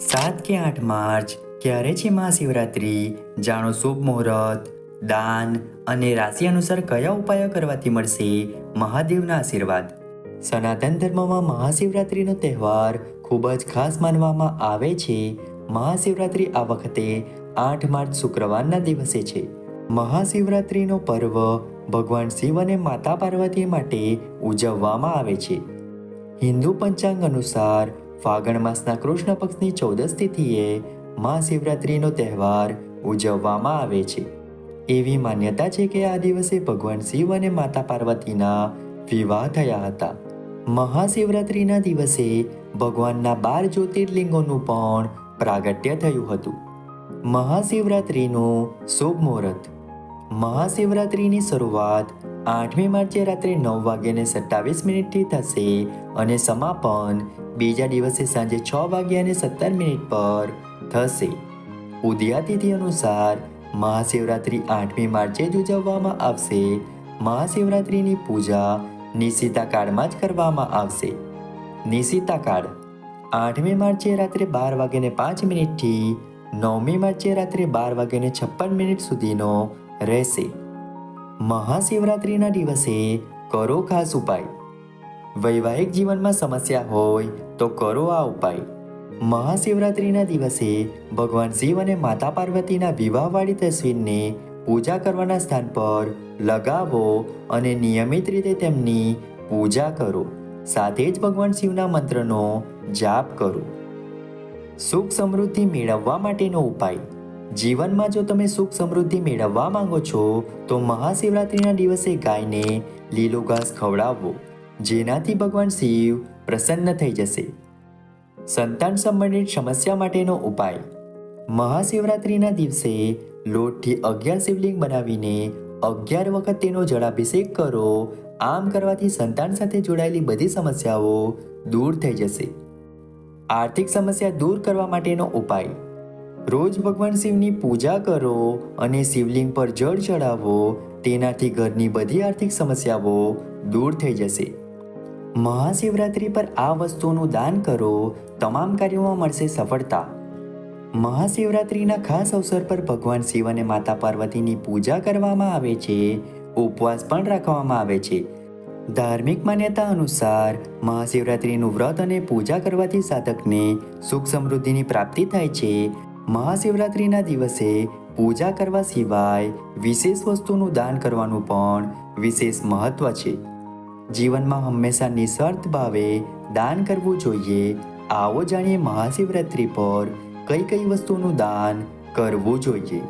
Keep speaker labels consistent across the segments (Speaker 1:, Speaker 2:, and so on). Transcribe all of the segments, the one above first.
Speaker 1: સાત કે આઠ માર્ચ ક્યારે છે મહાશિવરાત્રિ? જાણો શુભ મુહૂર્ત. દાન અને રાશિ અનુસાર કયા ઉપાયો કરવાથી મળશે? મહાદેવના આશીર્વાદ. સનાતન ધર્મમાં મહાશિવરાત્રિનો તહેવાર ખૂબ જ ખાસ માનવામાં આવે છે. મહાશિવરાત્રિ આ વખતે આઠ માર્ચ શુક્રવારના દિવસે છે. મહાશિવરાત્રિનો પર્વ ભગવાન શિવ અને માતા પાર્વતી માટે ઉજવવામાં આવે છે. હિન્દુ પંચાંગ અનુસાર ફાગણ માસના કૃષ્ણ પક્ષની ચૌદસ તિથિએ મહાશિવરાત્રિનો તહેવાર ઉજવવામાં આવે છે. એવી માન્યતા છે કે આ દિવસે ભગવાન શિવ અને માતા પાર્વતીના વિવાહ થયા હતા. મહાશિવરાત્રિના દિવસે ભગવાનના બાર જ્યોતિર્લિંગોનું પણ પ્રાગટ્ય થયું હતું. મહાશિવરાત્રિનું શુભ મુહૂર્ત. મહાશિવરાત્રિની શરૂઆત આઠમી માર્ચે રાત્રે નવ વાગ્યાને સત્તાવીસ મિનિટથી થશે અને સમાપન બીજા દિવસે સાંજે છ વાગ્યાને સત્તર મિનિટ પર થશે. ઉદયાતિથિ અનુસાર મહાશિવરાત્રિ આઠમી માર્ચે જ ઉજવવામાં આવશે. મહાશિવરાત્રિની પૂજા નિશિતા કાળમાં જ કરવામાં આવશે. નિશિતા કાળ આઠમી માર્ચે રાત્રે બાર વાગ્યાને પાંચ મિનિટથી નવમી માર્ચે રાત્રે બાર વાગ્યાને છપ્પન મિનિટ સુધીનો રહેશે. મહાશિવરાત્રિના દિવસે કરો ખાસ ઉપાય. વૈવાહિક જીવનમાં સમસ્યા હોય તો કરો આ ઉપાય. મહાશિવરાત્રિના દિવસે ભગવાન શિવ અને માતા પાર્વતીના વિવાહવાળી તસવીરને પૂજા કરવાના સ્થાન પર લગાવો અને નિયમિત રીતે તેમની પૂજા કરો. સાથે જ ભગવાન શિવના મંત્રનો જાપ કરો. સુખ સમૃદ્ધિ મેળવવા માટેનો ઉપાય. જીવનમાં જો તમે સુખ સમૃદ્ધિ મેળવવા માંગો છો, તો મહાશિવરાત્રિના દિવસે ગાયને લીલો ઘાસ ખવડાવવો જેનાથી ભગવાન શિવ પ્રસન્ન થઈ જશે. સંતાન સંબંધિત સમસ્યા માટેનો ઉપાય. મહાશિવરાત્રિના દિવસે લોટથી અગિયાર શિવલિંગ બનાવીને અગિયાર વખત તેનો જળાભિષેક કરો, આમ કરવાથી સંતાન સાથે જોડાયેલી બધી સમસ્યાઓ દૂર થઈ જશે. આર્થિક સમસ્યા દૂર કરવા માટેનો ઉપાય. રોજ ભગવાન શિવની પૂજા કરો અને શિવલિંગ પર જળ ચડાવો, તેનાથી ઘરની બધી આર્થિક સમસ્યાઓ દૂર થઈ જશે. મહાશિવરાત્રિ પર આ વસ્તુનું દાન કરો, તમામ કાર્યોમાં મળશે સફળતા. મહાશિવરાત્રિના ખાસ અવસર પર ભગવાન શિવ અને માતા પાર્વતીની પૂજા કરવામાં આવે છે, ઉપવાસ પણ રાખવામાં આવે છે. ધાર્મિક માન્યતા અનુસાર મહાશિવરાત્રિનું વ્રત અને પૂજા કરવાથી સાધકને સુખ સમૃદ્ધિની પ્રાપ્તિ થાય છે મહાશિવરાત્રિના દિવસે પૂજા કરવા સિવાય વિશેષ વસ્તુનું દાન કરવાનું પણ વિશેષ મહત્વ છે. જીવનમાં હંમેશા નિસ્વાર્થ ભાવે દાન કરવું જોઈએ. આવો જાણીએ મહાશિવરાત્રિ પર કઈ કઈ વસ્તુનું દાન કરવું જોઈએ.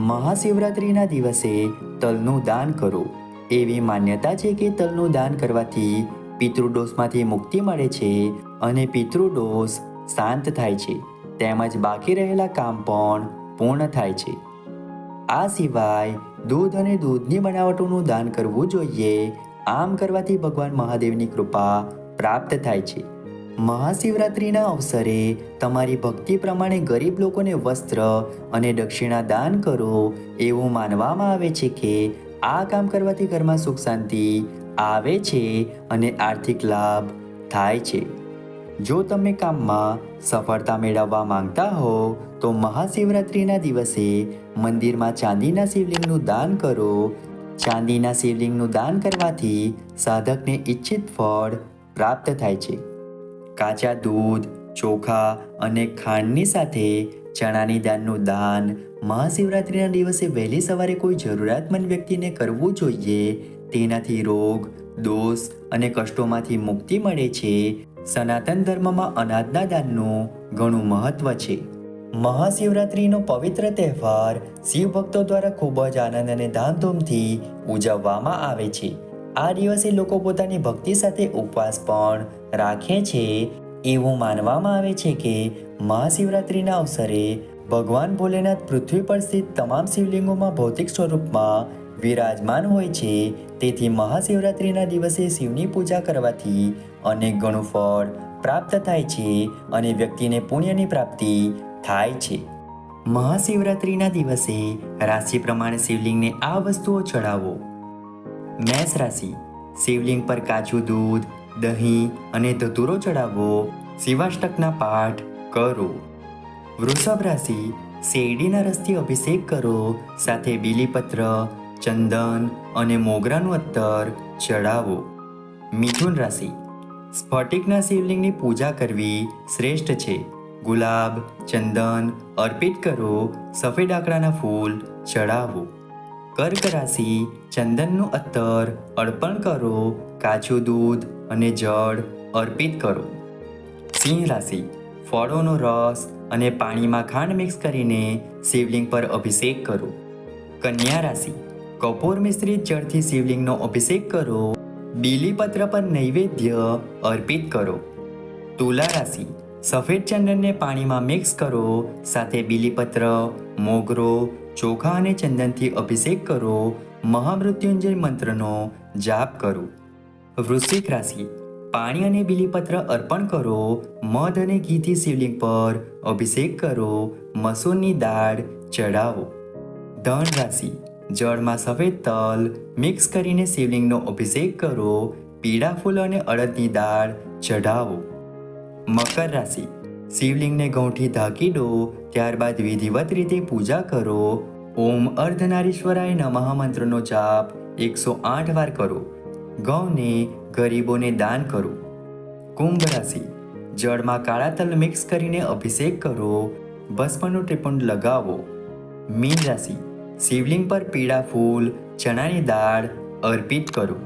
Speaker 1: મહાશિવરાત્રિના દિવસે તલનું દાન કરો. એવી માન્યતા છે કે તલનું દાન કરવાથી પિતૃદોષમાંથી મુક્તિ મળે છે અને પિતૃદોષ શાંત થાય છે. તેમજ બાકી રહેલા કામ પણ પૂર્ણ થાય છે. આ સિવાય દૂધ અને દૂધની બનાવટોનું દાન કરવું જોઈએ, આમ કરવાથી ભગવાન મહાદેવની કૃપા પ્રાપ્ત થાય છે. મહાશિવરાત્રિના અવસરે તમારી ભક્તિ પ્રમાણે ગરીબ લોકોને વસ્ત્ર અને દક્ષિણા દાન કરો એવું માનવામાં આવે છે કે આ કામ કરવાથી ઘરમાં સુખ શાંતિ આવે છે અને આર્થિક લાભ થાય છે. જો તમે કામમાં સફળતા મેળવવા માંગતા હો, તો મહાશિવરાત્રિના દિવસે મંદિરમાં ચાંદીના શિવલિંગનું દાન કરો. ચાંદીના શિવલિંગનું દાન કરવાથી સાધકને ઈચ્છિત ફળ પ્રાપ્ત થાય છે. કાચા દૂધ, ચોખા અને ખાંડની સાથે ચણાની દાળનું દાન મહાશિવરાત્રિના દિવસે વહેલી સવારે કોઈ જરૂરિયાતમંદ વ્યક્તિને કરવું જોઈએ, તેનાથી રોગ, દોષ અને કષ્ટોમાંથી મુક્તિ મળે છે. સનાતન ધર્મમાં અનાજના દાનનું ઘણું મહત્વ છે. મહાશિવરાત્રિનો પવિત્ર તહેવાર શિવ ભક્તો દ્વારા ખૂબ જ આનંદ અને ધામધૂમથી ઉજવવામાં આવે છે. આ દિવસે લોકો પોતાની ભક્તિ સાથે ઉપવાસ પણ રાખે છે. એવું માનવામાં આવે છે કે મહાશિવરાત્રિના અવસરે ભગવાન ભોલેનાથ પૃથ્વી પર સ્થિત તમામ શિવલિંગોમાં ભૌતિક સ્વરૂપમાં વિરાજમાન હોય છે. તેથી મહાશિવરાત્રિના દિવસે શિવની પૂજા કરવાથી અનેક ગણું ફળ પ્રાપ્ત થાય છે અને વ્યક્તિને પુણ્યની પ્રાપ્તિ થાય છે. મહાશિવરાત્રિના દિવસે રાશિ પ્રમાણે શિવલિંગને આ વસ્તુઓ ચડાવો મેષ રાશિ, શિવલિંગ પર કાચું દૂધ, દહીં અને ધતુરો ચડાવવો શિવાષ્ટકના પાઠ કરો. વૃષભ રાશિ, શેરડીના રસથી અભિષેક કરો. સાથે બીલીપત્ર ચંદન અને મોગરાનું અત્તર ચડાવો. મિથુન રાશિ. સ્ફટિકના શિવલિંગની પૂજા કરવી શ્રેષ્ઠ છે. ગુલાબ, ચંદન અર્પિત કરો, સફેદ આકડાના ફૂલ ચડાવો. કર્ક રાશિ, ચંદનનું અત્તર અર્પણ કરો, કાચું દૂધ અને જળ અર્પિત કરો. સિંહ રાશિ. ફળોનો રસ અને પાણીમાં ખાંડ મિક્સ કરીને શિવલિંગ પર અભિષેક કરો. કન્યા રાશિ. કપૂર મિશ્રિત જળથી શિવલિંગનો અભિષેક કરો. બીલીપત્ર પર નૈવેદ્ય અર્પિત કરો. તુલા રાશિ, સફેદ ચંદનને પાણીમાં મિક્સ કરો. સાથે બીલીપત્ર, મોગરો, ચોખા અને ચંદનથી અભિષેક કરો. મહામૃત્યુંજય મંત્રનો જાપ કરો. વૃશ્ચિક રાશિ, પાણી અને બીલીપત્ર અર્પણ કરો. મધ અને ઘીથી શિવલિંગ પર અભિષેક કરો. મસૂરની દાળ ચડાવો ધન રાશિ જળમાં સફેદ તલ મિક્સ કરીને શિવલિંગનો અભિષેક કરો, પીળા ફૂલ અને અડદની દાળ ચઢાવો. મકર રાશિ. શિવલિંગને ઘઉંથી ઢાંકી દો, ત્યારબાદ વિધિવત રીતે પૂજા કરો. ઓમ અર્ધનારીશ્વરાય નમઃ મંત્રનો જાપ એકસો આઠ વાર કરો. ગૌને ગરીબોને દાન કરો. કુંભ રાશિ. જળમાં કાળા તલ મિક્સ કરીને અભિષેક કરો. ભસ્મનું ત્રિપુંડ લગાવો. મીન રાશિ. શિવલિંગ પર પીળા ફૂલ ચણાની દાળ અર્પિત કરો.